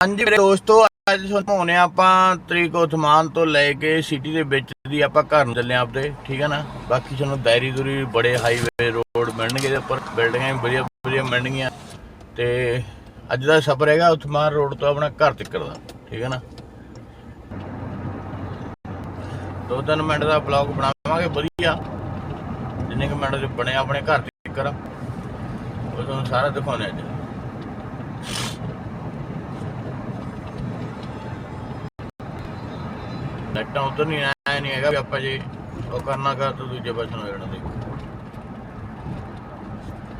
ਹਾਂਜੀ ਮੇਰੇ ਦੋਸਤੋ, ਅੱਜ ਤੁਹਾਨੂੰ ਹੋਣੇ ਆਪਾਂ ਤਰੀਕ ਉਥਮਾਨ ਤੋਂ ਲੈ ਕੇ ਸਿਟੀ ਦੇ ਵਿੱਚ ਦੀ ਆਪਾਂ ਘਰ ਨੂੰ ਚੱਲੇ ਆਪਦੇ, ਠੀਕ ਹੈ ਨਾ? ਬਾਕੀ ਤੁਹਾਨੂੰ ਦਾਇਰੀ ਦੂਰੀ ਬੜੇ ਹਾਈਵੇ ਰੋਡ ਮਿਲਣਗੇ ਦੇ ਉੱਪਰ ਬਿਲਡਿੰਗਾਂ ਵੀ ਵਧੀਆ ਵਧੀਆ ਮਿਲਣਗੀਆਂ। ਤੇ ਅੱਜ ਦਾ ਸਫ਼ਰ ਹੈਗਾ ਉਥਮਾਨ ਰੋਡ ਤੋਂ ਆਪਣਾ ਘਰ ਤੱਕ ਦਾ, ਠੀਕ ਹੈ ਨਾ? ਦੋ ਤਿੰਨ ਮਿੰਟ ਦਾ ਬਲੌਗ ਬਣਾਵਾਂਗੇ, ਵਧੀਆ। ਜਿੰਨੇ ਕੁ ਮਿੰਟ ਦੇ ਬਣੇ ਆਪਣੇ ਘਰ ਤੱਕ ਉਹ ਤੁਹਾਨੂੰ ਸਾਰਾ ਦਿਖਾਉਣੇ ਅੱਜ। ਲੱਟਾਂ ਉਧਰ ਨਹੀਂ ਆਇਆ ਨਹੀਂ ਹੈਗਾ ਵੀ ਆਪਾਂ ਜੇ ਉਹ ਕਰਨਾ ਕਰ ਤਾਂ ਦੂਜੇ ਪਾਸੇ ਨੂੰ ਜਾਣਾ ਦੇਖੋ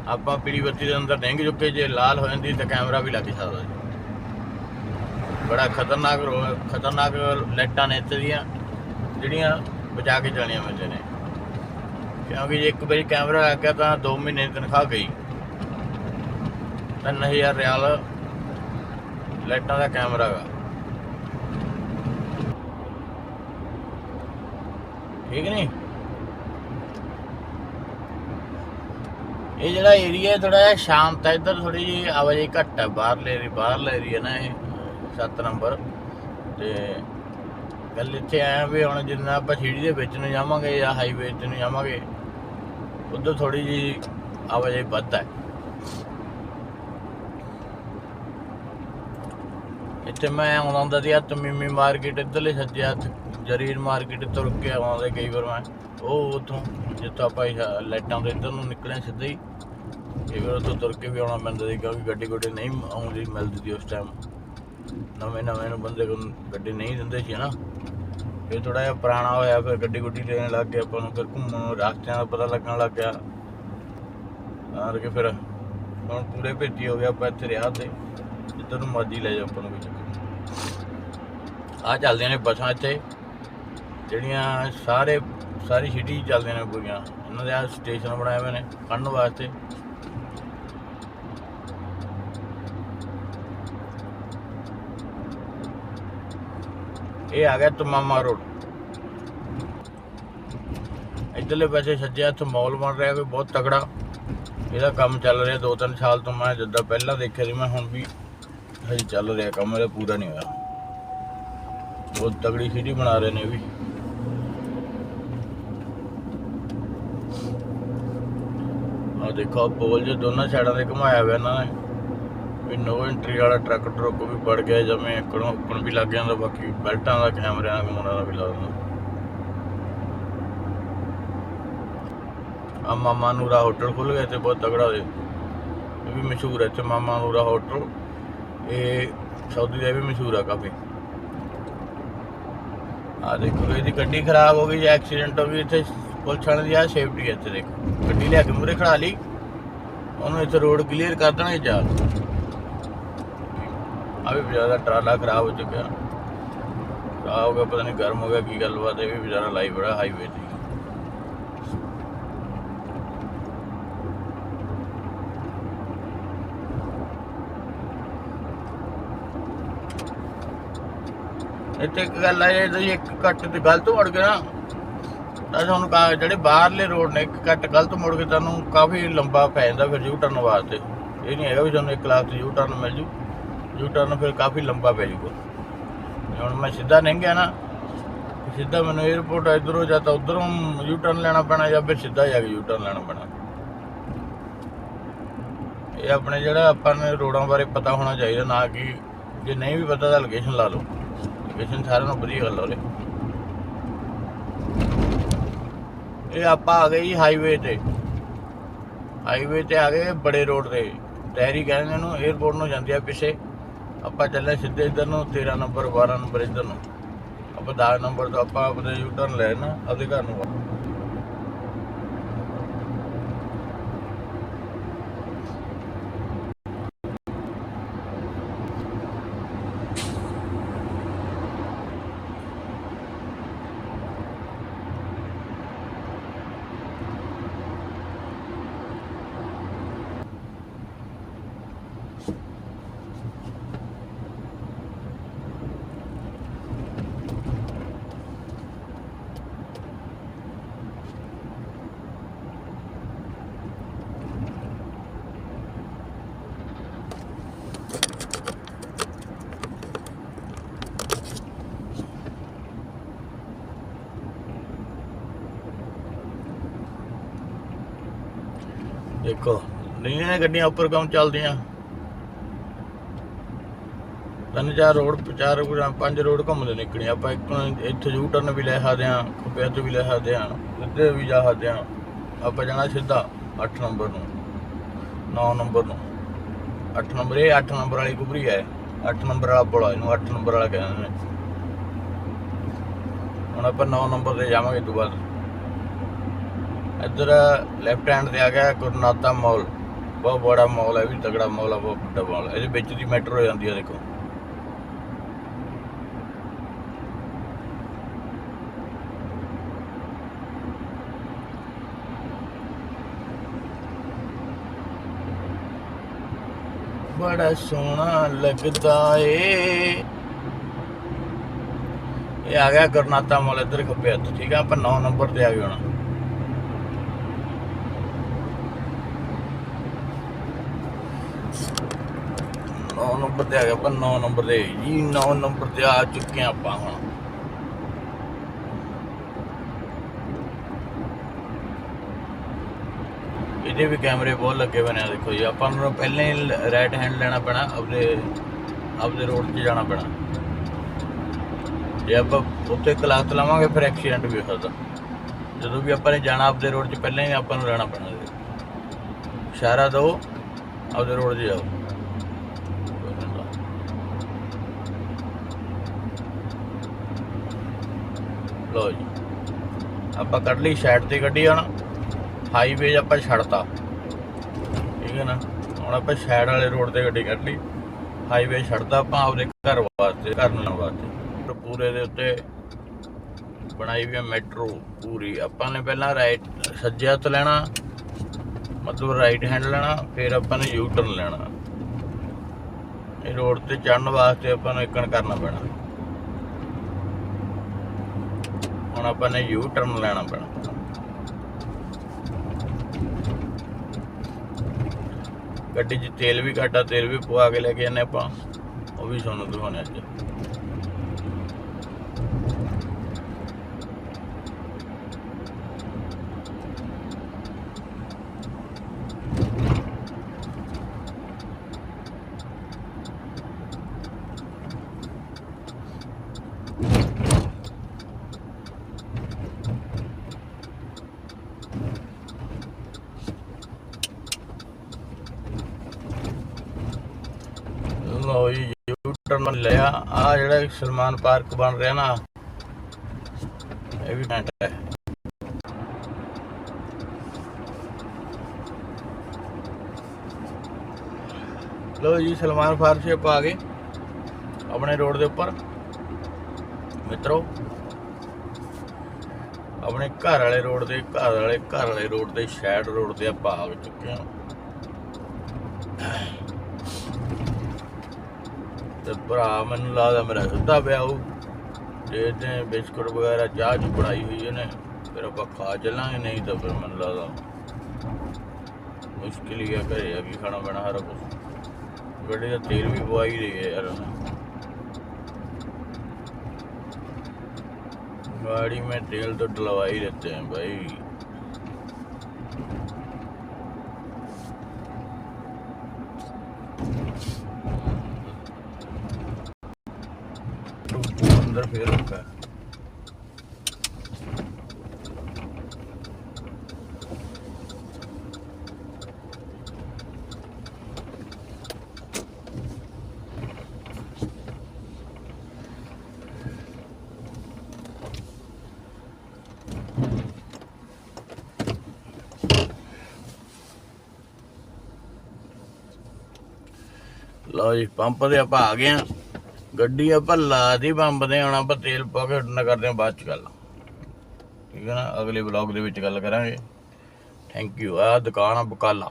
ਆਪਾਂ ਪੀਲੀ ਬੱਤੀ ਦੇ ਅੰਦਰ ਡੈਂਗ ਚੁੱਕੇ, ਜੇ ਲਾਲ ਹੋ ਜਾਂਦੀ ਤਾਂ ਕੈਮਰਾ ਵੀ ਲੱਗ ਸਕਦਾ ਜੀ। ਬੜਾ ਖਤਰਨਾਕ ਰੋ- ਖਤਰਨਾਕ ਲਾਈਟਾਂ ਨੇ ਇੱਥੇ ਦੀਆਂ, ਜਿਹੜੀਆਂ ਬਚਾ ਕੇ ਚੱਲਣੀਆਂ ਪੈਂਦੀਆਂ ਨੇ। ਕਿਉਂਕਿ ਜੇ ਇੱਕ ਵਾਰੀ ਕੈਮਰਾ ਲੱਗ ਗਿਆ ਤਾਂ 2 ਮਹੀਨੇ ਦੀ ਤਨਖਾਹ ਗਈ। 3000 ਰਿਆਲ ਲਾਈਟਾਂ ਦਾ ਕੈਮਰਾ ਹੈਗਾ ਠੀਕ ਨਹੀਂ ਇਹ ਜਿਹੜਾ ਏਰੀਆ ਥੋੜਾ ਜਿਹਾ ਸ਼ਾਂਤ ਹੈ, ਇੱਧਰ ਥੋੜੀ ਜਿਹੀ ਆਵਾਜਾਈ ਘੱਟ ਹੈ, ਬਾਹਰਲੇ ਏਰੀਆ ਬਾਹਰਲਾ ਏਰੀਆ ਨਾ ਇਹ 7 ਨੰਬਰ। ਤੇ ਗੱਲ ਇੱਥੇ ਆਇਆ ਵੀ ਹੁਣ ਜਿੰਨਾ ਆਪਾਂ ਛੀੜੀ ਦੇ ਵਿੱਚ ਨੂੰ ਜਾਵਾਂਗੇ ਜਾਂ ਹਾਈਵੇ ਤੇ ਨੂੰ ਜਾਵਾਂਗੇ, ਉਧਰ ਥੋੜੀ ਜਿਹੀ ਆਵਾਜਾਈ ਵੱਧ ਹੈ। ਇੱਥੇ ਮੈਂ ਆਉਂਦਾ ਹੁੰਦਾ ਸੀ ਆ ਤਮੀਮੀ ਮਾਰਕੀਟ ਇੱਧਰਲੇ ਸੱਜੇ ਹੱਥ। ਜਰੀਰ ਮਾਰਕੀਟ ਤੁਰ ਰੁਕ ਕੇ ਆਉਂਦਾ ਕਈ ਵਾਰ ਮੈਂ। ਉਹ ਉਥੋਂ ਜਿੱਥੋਂ ਆਪਾਂ ਲਾਈਟਾਂ ਦੇ ਇੱਧਰ ਨੂੰ ਨਿਕਲੇ ਸਿੱਧੇ ਹੀ। ਕਈ ਵਾਰ ਉੱਥੋਂ ਤੁਰ ਕੇ ਵੀ ਆਉਣਾ ਪੈਂਦਾ ਸੀ ਕਿਉਂਕਿ ਗੱਡੀ ਗੁੱਡੀ ਨਹੀਂ ਆਉਂਦੀ, ਮਿਲਦੀ ਸੀ ਉਸ ਟਾਈਮ ਨਵੇਂ ਨਵੇਂ ਨੂੰ ਬੰਦੇ ਕੋਲ ਗੱਡੀ ਨਹੀਂ ਦਿੰਦੇ ਸੀ ਨਾ ਫਿਰ ਥੋੜਾ ਜਿਹਾ ਪੁਰਾਣਾ ਹੋਇਆ, ਫਿਰ ਗੱਡੀ ਗੁੱਡੀ ਲੈਣ ਲੱਗ ਗਏ ਆਪਾਂ ਨੂੰ, ਫਿਰ ਘੁੰਮਣ ਰਸਤਿਆਂ ਦਾ ਪਤਾ ਲੱਗਣ ਲੱਗ ਗਿਆ। ਤਾਂ ਕਰਕੇ ਫਿਰ ਹੁਣ ਪੂਰੇ ਭੇਜੀ ਹੋ ਗਿਆ ਆਪਾਂ ਇੱਥੇ ਰਿਹਾ ਤੇ ਜਿੱਧਰ ਨੂੰ ਮਰਜ਼ੀ ਲੈ ਜਾਓ ਆਪਾਂ ਨੂੰ ਕੋਈ ਚੱਕਰ ਆ ਚੱਲਦੀਆਂ ਨੇ ਬੱਸਾਂ ਇੱਥੇ। ਜਿਹੜੀਆਂ ਸਾਰੇ, ਸਾਰੀ ਸਿਟੀ ਚੱਲਦੀਆਂ ਨੇ ਪੂਰੀਆਂ ਇਹਨਾਂ ਦੇ ਆ ਸਟੇਸ਼ਨ ਬਣਾਏ ਹੋਏ ਨੇ ਖੜਨ ਵਾਸਤੇ। ਇਹ ਆ ਗਿਆ ਤਮਾਮਾ ਰੋਡ। ਇੱਧਰਲੇ ਪਾਸੇ ਸੱਜੇ ਹੱਥ ਮਾਲ ਬਣ ਰਿਹਾ ਕੋਈ ਬਹੁਤ ਤਕੜਾ। ਇਹਦਾ ਕੰਮ ਚੱਲ ਰਿਹਾ, ਦੋ ਤਿੰਨ ਸਾਲ ਤੋਂ ਮੈਂ ਜਿੱਦਾਂ ਪਹਿਲਾਂ ਦੇਖਿਆ ਸੀ, ਮੈਂ ਹੁਣ ਵੀ ਹਜੇ ਚੱਲ ਰਿਹਾ, ਕੰਮ ਇਹਦਾ ਪੂਰਾ ਨਹੀਂ ਹੋਇਆ। ਬਹੁਤ ਤਗੜੀ ਸਿਟੀ ਬਣਾ ਰਹੇ ਨੇ ਵੀ। ਆ ਦੇਖੋ ਬੋਲ ਜੇ ਦੋਨਾਂ ਸਾਈਡਾਂ ਤੇ ਘੁਮਾਇਆ ਹੋਇਆ ਇਹਨਾਂ ਨੇ। ਵੀ ਨੋ ਐਂਟਰੀ ਵਾਲਾ ਟਰੱਕ ਟਰੁੱਕ ਵੀ ਵੜ ਗਿਆ ਜਿਵੇਂ ਇੱਕੜੋਂ ਉੱਪਰ ਵੀ ਲੱਗ ਜਾਂਦਾ, ਬਾਕੀ ਬੈਲਟਾਂ ਦਾ ਕੈਮਰਿਆਂ ਦਾ ਕਮਰਾ ਦਾ ਵੀ ਲਾ ਦਿੰਦਾ। ਆ ਮਾਮਾ ਨੂਰਾ ਹੋਟਲ ਖੁੱਲ ਗਿਆ ਤੇ ਬਹੁਤ ਤਗੜਾ ਦੇ ਇਹ ਵੀ ਮਸ਼ਹੂਰ ਹੈ ਇੱਥੇ, ਮਾਮਾ ਨੂਰਾ ਹੋਟਲ ਇਹ ਸਾਊਦੀ ਦਾ ਵੀ ਮਸ਼ਹੂਰ ਆ ਕਾਫੀ। ਆ ਦੇਖੋ, ਇਹਦੀ ਗੱਡੀ ਖਰਾਬ ਹੋ ਗਈ ਜਾਂ ਐਕਸੀਡੈਂਟ ਹੋ ਗਈ, ਇੱਥੇ ਪੁਲਿਸ ਵਾਲਿਆਂ ਦੀ ਆ ਸੇਫਟੀ ਹੈ ਇੱਥੇ ਦੇਖੋ। ਗੱਡੀ ਲਿਆ ਕੇ ਮੂਰੇ ਖੜਾ ਲਈ। ਉਹਨੂੰ ਇੱਥੇ ਰੋਡ ਕਲੀਅਰ ਕਰ ਦੇਣਾ ਜਾ ਆ ਵੀ ਵਿਚਾਰਾ ਟਰਾਲਾ ਖਰਾਬ ਹੋ ਚੁੱਕਿਆ। ਖਰਾਬ ਹੋ ਗਿਆ, ਪਤਾ ਨਹੀਂ ਗਰਮ ਹੋ ਗਿਆ, ਕੀ ਗੱਲਬਾਤ ਹੈ ਵੀ ਵਿਚਾਰਾ ਲਾਈ ਬੜਾ ਹਾਈਵੇ ਤੇ। ਇੱਥੇ ਇੱਕ ਗੱਲ ਹੈ ਜੇ ਤੁਸੀਂ ਇੱਕ ਕੱਟ ਤੇ ਗਲਤ ਵੜ ਗਏ ਨਾ ਤਾਂ ਤੁਹਾਨੂੰ ਕਾ- ਜਿਹੜੇ ਬਾਹਰਲੇ ਰੋਡ ਨੇ, ਇੱਕ ਕੱਟ ਗਲਤ ਮੁੜ ਕੇ ਤੁਹਾਨੂੰ ਕਾਫੀ ਲੰਬਾ ਪੈ ਜਾਂਦਾ ਫਿਰ ਯੂ ਟਰਨ ਵਾਸਤੇ। ਇਹ ਨਹੀਂ ਹੈਗਾ ਵੀ ਤੁਹਾਨੂੰ ਇੱਕ ਲਾਖ ਲੱਖ ਯੂ ਟਰਨ ਮਿਲ ਜੂ। ਯੂ ਟਰਨ ਫਿਰ ਕਾਫੀ ਲੰਬਾ ਪੈ ਜੂਗਾ। ਹੁਣ ਮੈਂ ਸਿੱਧਾ ਨਹੀਂ ਗਿਆ ਨਾ ਸਿੱਧਾ ਮੈਨੂੰ 에어ਪੋਰਟ ਇਧਰੋਂ ਜਾਂ ਤਾਂ ਉਧਰੋਂ ਯੂ ਟਰਨ ਲੈਣਾ ਪੈਣਾ ਜਾਂ ਫਿਰ ਸਿੱਧਾ ਜਾ ਕੇ ਯੂ ਟਰਨ ਲੈਣਾ ਪੈਣਾ। ਇਹ ਆਪਣੇ ਜਿਹੜਾ ਆਪਾਂ ਨੇ ਰੋਡਾਂ ਬਾਰੇ ਪਤਾ ਹੋਣਾ ਚਾਹੀਦਾ ਨਾ ਕਿ ਜੇ ਨਹੀਂ ਵੀ ਪਤਾ ਤਾਂ ਲੋਕੇਸ਼ਨ ਲਾ ਲਓ। ਲੋਕੇਸ਼ਨ ਸਾਰਿਆਂ ਨੂੰ ਵਧੀਆ ਗੱਲ ਹੋਵੇ ਇਹ ਆਪਾਂ ਆ ਗਏ ਜੀ ਹਾਈਵੇ ਤੇ। ਹਾਈਵੇ ਤੇ ਆ ਗਏ ਬੜੇ ਰੋਡ ਤੇ। ਟਹਿਰੀ ਕਹਿੰਦੇ ਨੂੰ 에어ਪੋਰਟ ਨੂੰ ਜਾਂਦੀ ਆ ਪਿੱਛੇ। ਆਪਾਂ ਚੱਲੇ ਸਿੱਧੇ ਇਧਰ ਨੂੰ 13 ਨੰਬਰ 12 ਨੰਬਰ ਇਧਰ ਨੂੰ। ਆਪਾਂ 10 ਨੰਬਰ ਤੋਂ ਆਪਾਂ ਆਪਣੇ ਯੂ ਟਰਨ ਲੈਣਾ ਆਪਦੇ ਘਰ ਨੂੰ। ਦੇਖੋ। ਨਹੀਂ ਨੇ ਗੱਡੀਆਂ ਉੱਪਰ ਕੰਮ ਚੱਲਦੀਆਂ? ਤਿੰਨ ਚਾਰ ਰੋਡ, ਚਾਰ ਪੰਜ ਰੋਡ ਘੁੰਮਦੇ ਨਿਕਣੀ ਆਪਾਂ ਇੱਕ ਇੱਥੇ ਯੂ ਟਰਨ ਵੀ ਲੈ ਸਕਦੇ ਆ ਖੱਬੇ ਤੋਂ ਵੀ ਲੈ ਸਕਦੇ ਆ ਇੱਧਰ ਵੀ ਜਾ ਸਕਦੇ ਆ ਆਪਾਂ ਜਾਣਾ ਸਿੱਧਾ 8 ਨੰਬਰ ਨੂੰ 9 ਨੰਬਰ ਨੂੰ। 8 ਨੰਬਰ, ਇਹ 8 ਨੰਬਰ ਵਾਲੀ ਕੁਬਰੀ ਹੈ। 8 ਨੰਬਰ ਵਾਲਾ ਪੁਲ ਆ, ਇਹਨੂੰ 8 ਨੰਬਰ ਵਾਲਾ ਕਹਿੰਦੇ ਨੇ। ਹੁਣ ਆਪਾਂ 9 ਨੰਬਰ ਤੇ ਜਾਵਾਂਗੇ ਤੋਂ ਬਾਅਦ ਇੱਧਰ ਲੈਫਟ ਹੈਂਡ ਤੇ ਆ ਗਿਆ ਗੁਰਨਾਤਾ ਮਾਲ ਬਹੁਤ ਬੜਾ ਮਾਲ ਹੈ ਵੀ ਤਗੜਾ ਮਾਲ ਆ, ਬਹੁਤ ਵੱਡਾ ਮਾਲ ਇਹਦੇ ਵਿੱਚ ਦੀ ਮੈਟਰੋ ਜਾਂਦੀ ਹੈ ਦੇਖੋ। ਬੜਾ ਸੋਹਣਾ ਲੱਗਦਾ ਏ। ਇਹ ਆ ਗਿਆ ਗੁਰਨਾਤਾ ਮਾਲ ਇੱਧਰ ਖੱਬੇ ਹੱਥ, ਠੀਕ ਆ? ਆਪਾਂ 9 ਨੰਬਰ ਤੇ ਆ ਗਏ ਹੁਣ। ਨੌ ਨੰਬਰ ਤੇ ਆ ਗਿਆ ਆਪਾਂ 9 ਨੰਬਰ ਤੇ। ਜੀ 9 ਨੰਬਰ ਤੇ ਆ ਚੁੱਕੇ ਆ ਆਪਾਂ ਹੁਣ। ਇਹਦੇ ਵੀ ਕੈਮਰੇ ਬਹੁਤ ਲੱਗੇ ਬਣੇ ਆ ਦੇਖੋ ਜੀ। ਆਪਾਂ ਨੂੰ ਪਹਿਲਾਂ ਹੀ ਰਾਈਟ ਹੈਂਡ ਲੈਣਾ ਪੈਣਾ, ਆਪਦੇ ਆਪਦੇ ਰੋਡ 'ਤੇ ਜਾਣਾ ਪੈਣਾ। ਜੇ ਆਪਾਂ ਉੱਤੇ ਕਲਾਸ ਲਾਵਾਂਗੇ, ਫਿਰ ਐਕਸੀਡੈਂਟ ਵੀ ਹੋ ਸਕਦਾ। ਜਦੋਂ ਵੀ ਆਪਾਂ ਨੇ ਜਾਣਾ ਆਪਦੇ ਰੋਡ 'ਚ, ਪਹਿਲਾਂ ਹੀ ਆਪਾਂ ਨੂੰ ਰਹਿਣਾ ਪੈਣਾ। ਇਹਦੇ। ਇਸ਼ਾਰਾ ਦਿਓ, ਆਪਦੇ ਰੋਡ 'ਤੇ ਜਾਓ। ਲੋ ਜੀ। ਆਪਾਂ ਕੱਢ ਲਈ ਸਾਈਡ ਤੇ ਗੱਡੀ ਹੁਣ ਹਾਈਵੇ ਆਪਾਂ ਛੱਡਤਾ। ਠੀਕ ਹੈ ਨਾ? ਹੁਣ ਆਪਾਂ ਸਾਈਡ ਵਾਲੇ ਰੋਡ ਤੇ ਗੱਡੀ ਕੱਢ ਲਈ। ਹਾਈਵੇ ਛੱਡਦਾ ਆਪਾਂ ਆਪਦੇ ਘਰ ਵਾਸਤੇ, ਘਰ ਨੂੰ ਵਾਸਤੇ। ਪੂਰੇ ਦੇ ਉੱਤੇ ਬਣਾਈ ਵੀ ਮੈਟਰੋ ਪੂਰੀ। ਆਪਾਂ ਨੇ ਪਹਿਲਾਂ ਰਾਈਟ ਸੱਜੇ ਹੱਥ ਲੈਣਾ, ਮਤਲਬ ਰਾਈਟ ਹੈਂਡ ਲੈਣਾ, ਫਿਰ ਆਪਾਂ ਨੇ ਯੂ ਟਰਨ ਲੈਣਾ। ਇਹ ਰੋਡ ਤੇ ਚੜਨ ਵਾਸਤੇ ਆਪਾਂ ਨੂੰ ਇੱਕਣ ਕਰਨਾ ਪੈਣਾ। ਹੁਣ ਆਪਾਂ ਨੇ ਯੂ ਟਰਨ ਲੈਣਾ ਪੈਣਾ। ਗੱਡੀ 'ਚ ਤੇਲ ਵੀ ਘਾਟਾ ਤੇਲ ਵੀ ਪਵਾ ਕੇ ਲੈ ਕੇ ਜਾਂਦੇ ਆਪਾਂ। ਉਹ ਵੀ ਤੁਹਾਨੂੰ ਦਿਖਾਉਣੇ ਅੱਜ। ਲਓ ਜੀ ਯੂ ਲਿਆ। ਆ ਜਿਹੜਾ ਸਲਮਾਨ ਪਾਰਕ ਬਣ ਰਿਹਾ ਨਾ, ਇਹ ਵੀ ਘੈਂਟ ਹੈ। ਲਓ ਜੀ, ਸਲਮਾਨ ਪਾਰਕ ਆ ਗਏ। ਆਪਣੇ ਰੋਡ ਦੇ ਉੱਪਰ। ਮਿੱਤਰੋ ਆਪਣੇ ਘਰ ਵਾਲੇ ਰੋਡ ਦੇ ਘਰ ਵਾਲੇ ਘਰ ਵਾਲੇ ਰੋਡ ਦੇ ਸ਼ੈਡ ਰੋਡ ਤੇ ਆਪਾਂ ਆ ਚੁੱਕੇ ਹਾਂ ਤੇ ਭਰਾ ਮੈਨੂੰ ਲੱਗਦਾ ਮੇਰਾ ਸਿੱਧਾ ਪਿਆ ਉਹ। ਜੇ ਤੇ ਬਿਸਕੁਟ ਵਗੈਰਾ ਚਾਹ ਚ ਬਣਾਈ ਹੋਈ ਇਹਨੇ, ਫਿਰ ਆਪਾਂ ਖਾ ਚੱਲਾਂਗੇ, ਨਹੀਂ ਤਾਂ ਫਿਰ ਮੈਨੂੰ ਲੱਗਦਾ ਮੁਸ਼ਕਿਲ ਹੀ ਆ ਘਰੇ ਆ, ਕੀ ਖਾਣਾ ਪੈਣਾ ਹਰ ਕੁਛ। ਗੱਡੀ ਦਾ ਤੇਲ ਵੀ ਪਵਾਈ ਰਹੀ ਹੈ ਯਾਰ गाड़ी में तेल तो डलवा ही रहते हैं भाई ਲਓ ਜੀ, ਪੰਪ ਤੇ ਆਪਾਂ ਆ ਗਏ ਆ ਗੱਡੀ ਆਪਾਂ ਲਾ ਦੀ ਪੰਪ ਦੇ ਹੁਣ ਆਪਾਂ ਤੇਲ ਪਾ ਕੇ ਨਾ ਕਰਦੇ ਆ ਬਾਅਦ ਚ ਗੱਲ। ਠੀਕ ਹੈ ਨਾ, ਅਗਲੇ ਵਲੌਗ ਦੇ ਵਿੱਚ ਗੱਲ ਕਰਾਂਗੇ। ਥੈਂਕ ਯੂ ਆ ਦੁਕਾਨ ਆ ਬਕਾਲਾ।